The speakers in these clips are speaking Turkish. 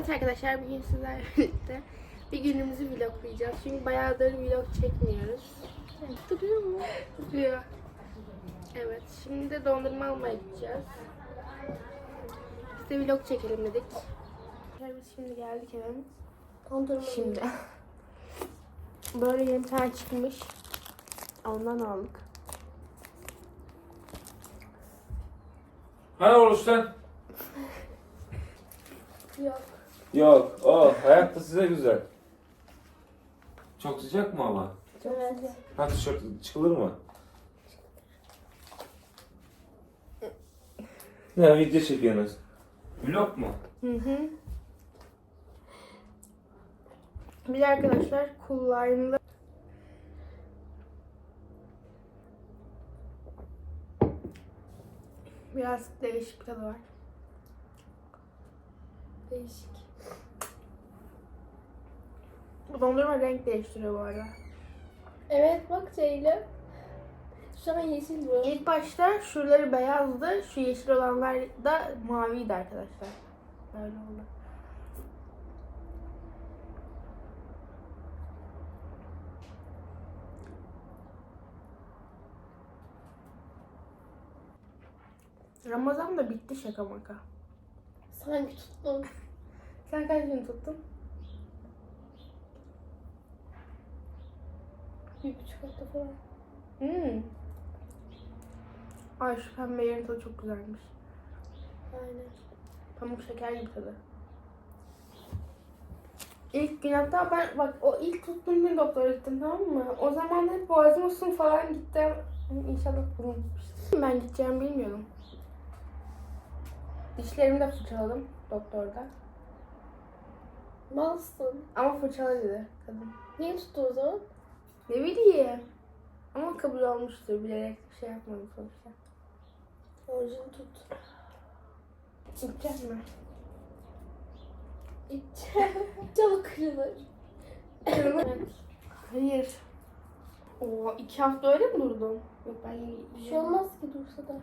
Evet arkadaşlar bugün sizlerle birlikte bir günümüzü vloglayacağız. Çünkü bayağıdır vlog çekmiyoruz. Duruyor mu? Duruyor. Evet şimdi de dondurma almaya gideceğiz. Biz de vlog çekelim dedik. Biz şimdi geldik eve. Dondurma. Şimdi. Böyle yeni tane çıkmış. Ondan aldık. Hani oruç lan? Yok. Yok. Oh, hayat da size güzel. Çok sıcak mı hava? Evet. Ha tişört çıkılır mı? Ne video çekiyorsunuz? Vlog mu? Hı hı. Bir de arkadaşlar kullanımda biraz değişik tadı var. Değişik. Bu dondurma renk değiştiriyor bu arada. Evet bak Ceylin. Şu an yeşil bu. İlk başta şuraları beyazdı, şu yeşil olanlar da maviydi arkadaşlar. Böyle oldu. Ramazan da bitti şaka maka. Sanki tuttum. Sen kaç gün tuttun? Bir buçuk hafta falan. Hmm. Ay şu pembe yerin tadı çok güzelmiş. Aynen. Pamuk şeker gibi tadı. İlk gün hatta ben bak o ilk tuttuğum gün doktora gittim tamam mı? O zaman hep boğazım usun falan gittim. İnşallah bulunmuştur. Ben gideceğimi bilmiyordum. Dişlerimi de fırçaladım doktorda. Malsın. Ama fırçala dedi kadın. Niye tuttu o zaman? Ne bileyim. Ama kabul olmuştur bilerek bir şey yapmadım sonuçta. Orucunu tut. Gideceğim mi? İç. Çabuk kırılır. Hayır. Oo, iki hafta öyle mi durdum? Yok ben Bir şey olmaz ki dursa da.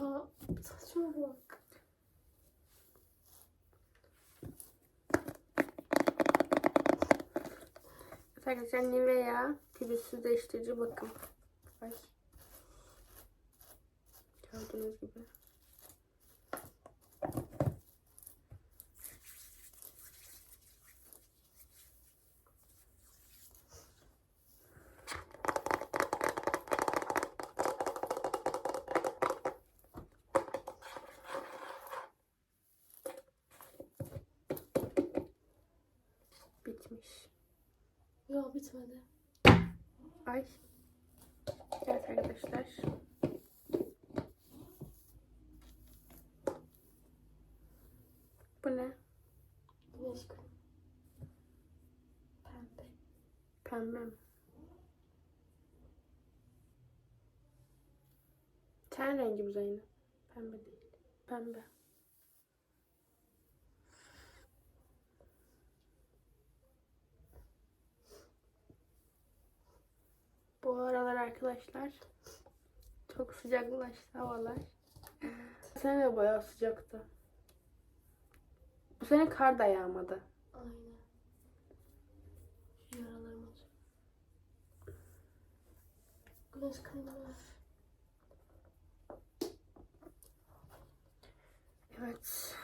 Ya saçma bak. Arkadaşlar Nivea pürüzsüzleştirici bakım. Ay. Gördüğünüz gibi. Bitmiş. Yok bitmedi. Ay. Evet arkadaşlar. Bu ne? Güneş kremi. Pembe. Pembe mi? Ten rengi bu Zeynep. Pembe değil. Pembe. Bu aralar arkadaşlar çok sıcaklaştı havalar. Bu sene de bayağı sıcaktı. Bu sene kar da yağmadı. Aynen. Yaralarım acı. Güneş var. Evet.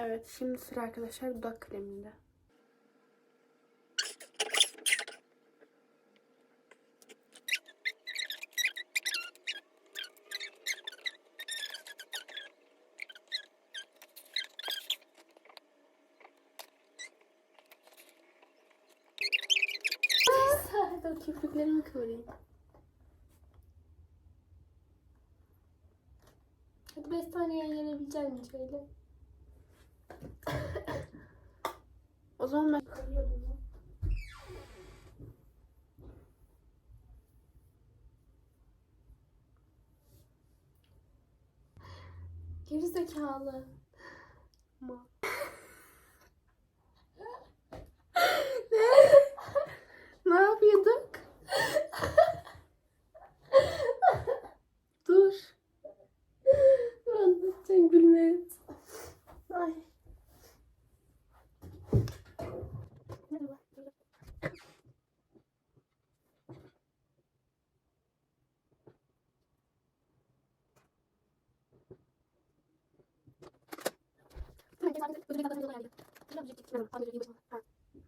Evet, şimdi sıra arkadaşlar dudak kreminde. Dur kirpiklerimi kıvırayım. Hadi 5 saniye gelebilecek mi şöyle? O zaman ben. Gerizekalı. Ma. ne yapıyorduk? Dur. Anlatacağım gülmeyiz. Ay.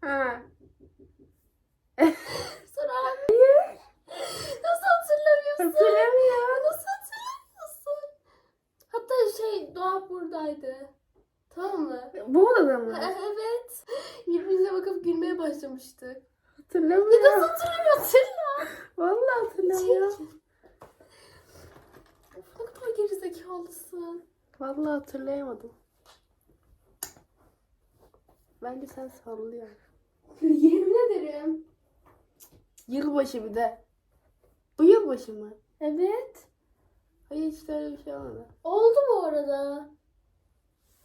Ha. Nasıl hatırlamıyorsun? Hatırlamıyorum. Nasıl hatırlamıyorsun? Hatta şey Doğa buradaydı. Tamam mı? Bu odada mı? evet. Birbirimize bakıp gülmeye başlamıştık. Nasıl Hatırlamıyorum. hatırlamıyor? Hatırla. Vallahi hatırlamıyorum. Ne gerizekalısın. Vallahi hatırlayamadım. Bence sen sallıyorsun. Yemin ederim. Yılbaşı bir de. Bu yılbaşı mı? Evet. Hayır hiç öyle bir şey olmadı. Oldu bu arada.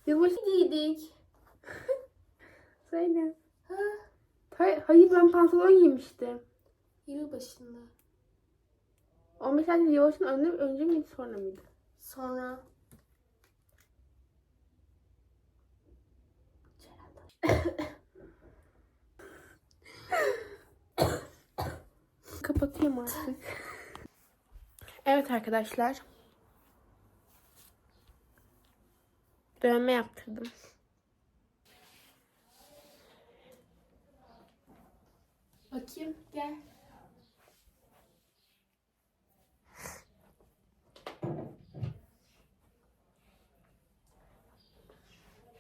Yılbaşı Giydik. söyle. Ha, Hayır, hayır ben pantolon giymiştim. yılbaşında. 15 Temmuz yılbaşının önce, önce miydi sonra mıydı? Sonra. Kapatıyorum artık. evet arkadaşlar. Dövme yaptırdım. Bakayım gel.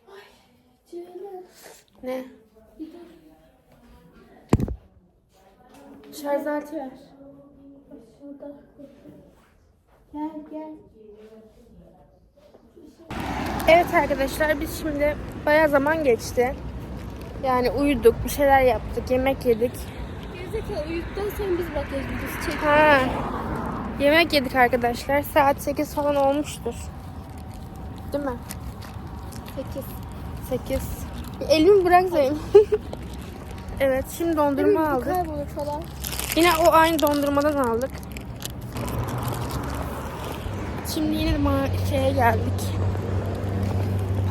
Ay. Ne? Şarj aleti ver. Şurada. Gel gel. Evet arkadaşlar biz şimdi baya zaman geçti. Yani uyuduk, bir şeyler yaptık, yemek yedik. Gerizekalı uyuduktan sonra biz makyaj videosu çektik. Ha. Yemek yedik arkadaşlar. Saat 8 falan olmuştur. Değil mi? 8. 8. Elimi bırak Zeyn. evet şimdi dondurma aldık. Kaybolur falan. Yine o aynı dondurmadan aldık. Şimdi yine şeye geldik.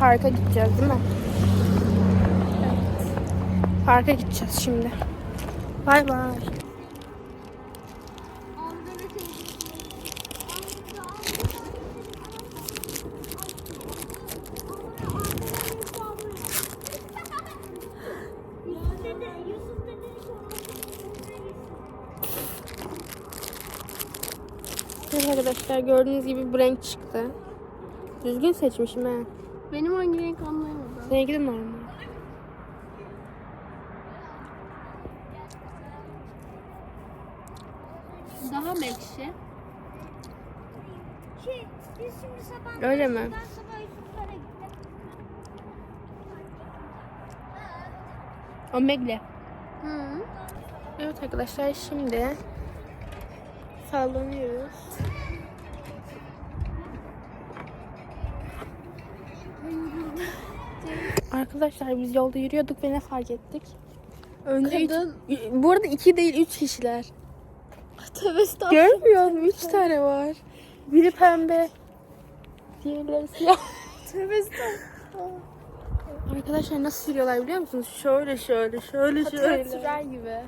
Parka gideceğiz değil mi? Evet. Parka gideceğiz şimdi. Bay bay. Arkadaşlar gördüğünüz gibi bu renk çıktı. Düzgün seçmişim ha. Benim hangi renk anlayamadım. Seninki de normal. Daha mı ekşi? Şey, biz şimdi sabah Öyle mi? Ben sabah Yusuflara. Omegle. Hı. Evet arkadaşlar şimdi sallanıyoruz. Arkadaşlar biz yolda yürüyorduk ve ne fark ettik? Önde üç- Kadın. bu arada iki değil üç kişiler. Tövbe estağfurullah. Görmüyor musun? Üç tane var. Biri pembe. Diğerleri siyah. Tövbe estağfurullah. Arkadaşlar nasıl sürüyorlar biliyor musunuz? Şöyle şöyle şöyle şöyle. Sürer gibi.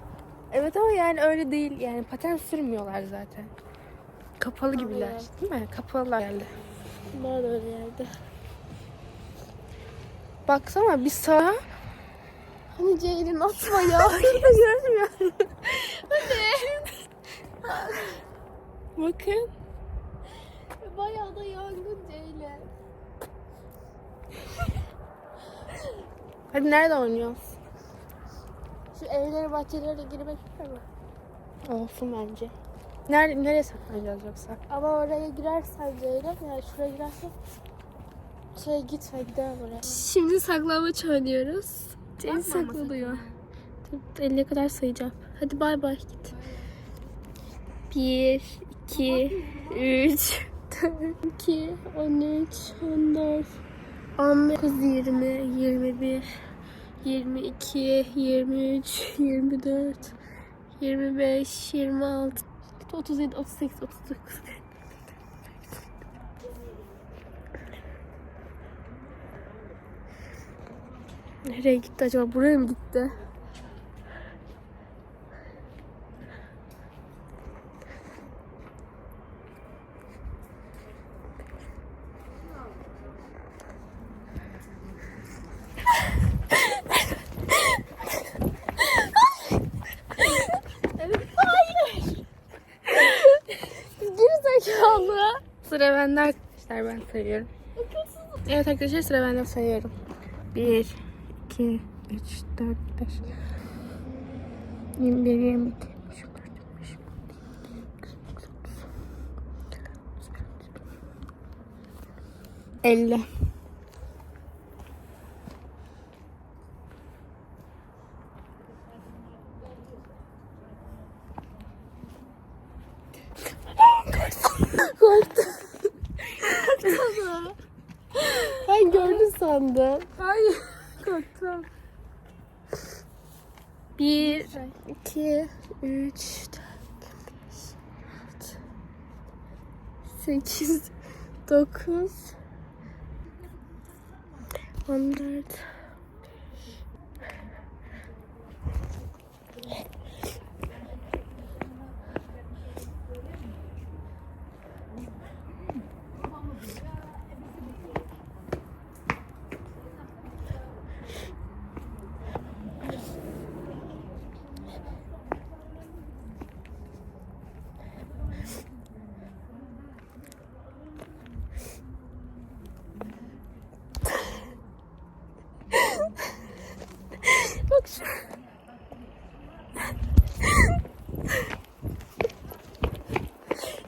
Evet ama yani öyle değil. Yani paten sürmüyorlar zaten. Kapalı gibiler. Değil mi? Kapalılar geldi. Da öyle yerde. Baksana bir sağa. Hani Ceylin atma ya. Görmüyorum. Bakın. Bayağı da yangın Ceylin. Hadi nerede oynuyoruz? Şu evlere bahçelere girmek ister mi? Olsun bence. Nerede, nereye saklanacağız yoksa? Ama oraya girersen Ceylin, yani şuraya girersen şey gitme gidelim oraya. Şimdi saklambaç oynuyoruz. Ceylin saklanıyor. Dur 50'ye kadar sayacağım. Hadi bay bay git. 1, 2, 3, 4, 2, 13, 14, 19, 20, 21, 22, 23, 24, 25, 26, 37, 38, 39. Nereye gitti acaba? Buraya mı gitti? Sıra bende arkadaşlar ben sayıyorum. Evet arkadaşlar sıra bende sayıyorum. 1, 2, 3, 4, 5, 21, 22, 23, 24, 25, 50. Ben gördüm sandım. Hayır korktum. 1, 2, 3, 4, 5, 8, 9, 14, Bak şu.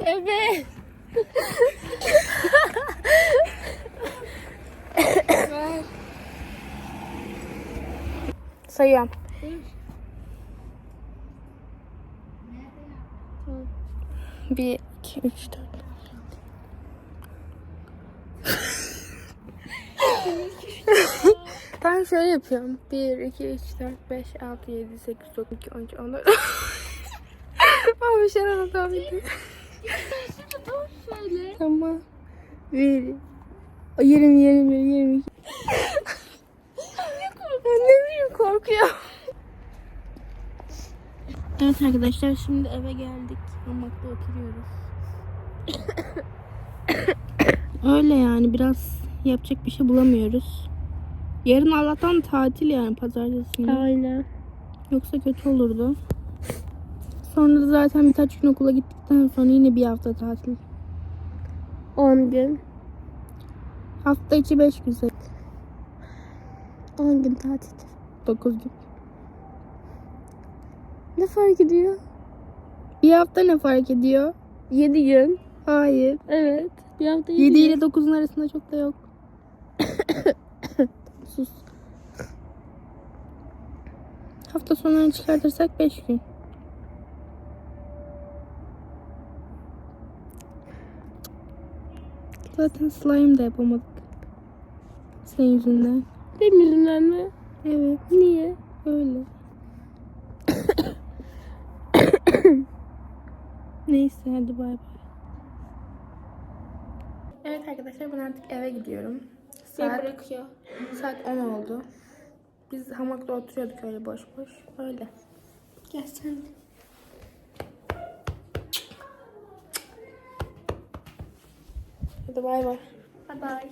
Evet. Sayıyorum. Bir, iki, üç, dört. ben şöyle yapıyorum. 1, 2, 3, 4, 5, 6, 7, 8, 9, 12, 13, 14. Ben bir şey anlatabildim. Tamam. 1, 20, 21, 22. ne bileyim korkuyorum. Evet arkadaşlar şimdi eve geldik. Hamakta oturuyoruz. Öyle yani biraz yapacak bir şey bulamıyoruz. Yarın Allah'tan tatil yani pazartesi günü. Aynen. Yoksa kötü olurdu. Sonra da zaten birkaç gün okula gittikten sonra yine bir hafta tatil. 10 gün. Hafta içi 5 güzel. 10 gün tatil. 9 gün. Ne fark ediyor? Bir hafta ne fark ediyor? 7 gün. Hayır. Evet. Bir hafta 7, 7 ile 9'un arasında çok da yok. Sus. Hafta sonlarını çıkartırsak 5 gün. Zaten slime de yapamadık. Senin yüzünden. Benim yüzümden mi? Evet. Niye? Öyle. Neyse hadi bay bay. Evet arkadaşlar ben artık eve gidiyorum. Saat, bırakıyor. saat 10 oldu. Biz hamakta oturuyorduk öyle boş boş. Öyle. Gel sen de. Hadi bay bay. Bye bye.